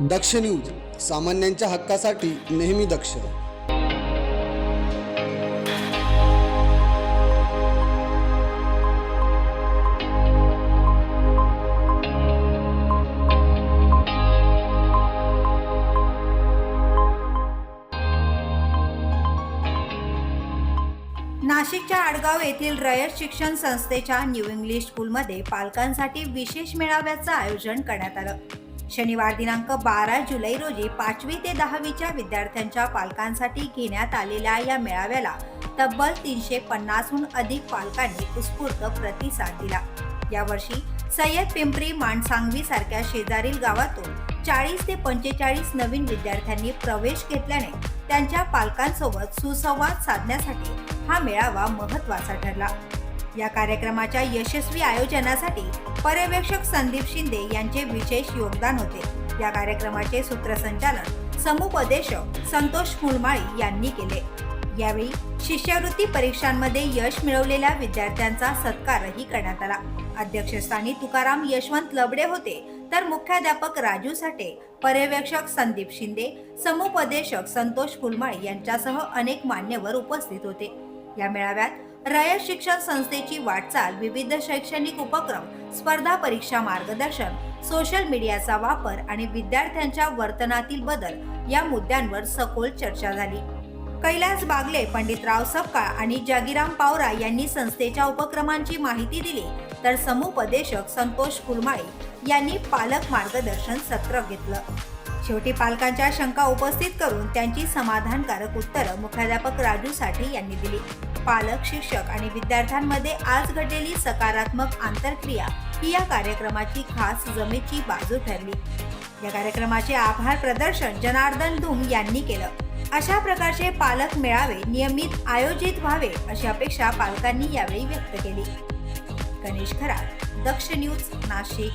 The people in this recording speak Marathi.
दक्ष न्यूज सामान्यांच्या हक्कासाठी नेहमी दक्ष. नाशिकच्या आडगाव येथील रयत शिक्षण संस्थेच्या न्यू इंग्लिश स्कूलमध्ये पालकांसाठी विशेष मेळाव्याचं आयोजन करण्यात आलं. शनिवार दिनांक बारा जुलै रोजी पाचवी ते दहावीच्या विद्यार्थ्यांच्या पालकांसाठी घेण्यात आलेल्या या मेळाव्याला तब्बल तीनशे पन्नासहून अधिक पालकांनी उत्स्फूर्त प्रतिसाद दिला. यावर्षी सय्यद पिंपरी माणसांगवी सारख्या शेजारील गावातून चाळीस ते पंचेचाळीस नवीन विद्यार्थ्यांनी प्रवेश घेतल्याने त्यांच्या पालकांसोबत सुसंवाद साधण्यासाठी हा मेळावा महत्त्वाचा ठरला. या कार्यक्रमाच्या यशस्वी आयोजनासाठी पर्यवेक्षक संदीप शिंदे यांचे विशेष योगदान होते. या कार्यक्रमाचे सूत्रसंचालन समुपदेशक संतोष मुलमाळी यांनी केले. यावेळी शिष्यवृत्ती परीक्षांमध्ये यश मिळवलेल्या विद्यार्थ्यांचा सत्कारही करण्यात आला. अध्यक्षस्थानी तुकाराम यशवंत लबडे होते तर मुख्याध्यापक राजू साठे पर्यवेक्षक संदीप शिंदे समुपदेशक संतोष फुलमाळी यांच्यासह अनेक मान्यवर उपस्थित होते. या मेळाव्यात रयत शिक्षण संस्थेची वाटचाल विविध शैक्षणिक उपक्रम स्पर्धा परीक्षा मार्गदर्शन सोशल मीडियाचा वापर आणि विद्यार्थ्यांच्या वर्तनातील बदल या मुद्द्यांवर सखोल चर्चा झाली. कैलास बागले पंडितराव सपकाळ आणि जागीराम पावरा यांनी संस्थेच्या उपक्रमांची माहिती दिली तर समुपदेशक संतोष कुलमाळे यांनी पालक मार्गदर्शन सत्र घेतलं. शेवटी पालकांच्या शंका उपस्थित करून त्यांची समाधानकारक उत्तरं मुख्याध्यापक राजू साठे यांनी दिली. पालक शिक्षक आणि विद्यार्थ्यांमध्ये आज घडलेली सकारात्मक आंतरक्रिया ही या कार्यक्रमाची खास जमेची बाजू ठरली. या कार्यक्रमाचे आभार प्रदर्शन जनार्दन धुम यांनी केलं. अशा प्रकारचे पालक मेळावे नियमित आयोजित व्हावे अशी अपेक्षा पालकांनी यावेळी व्यक्त केली. गणेश खरात दक्ष न्यूज नाशिक.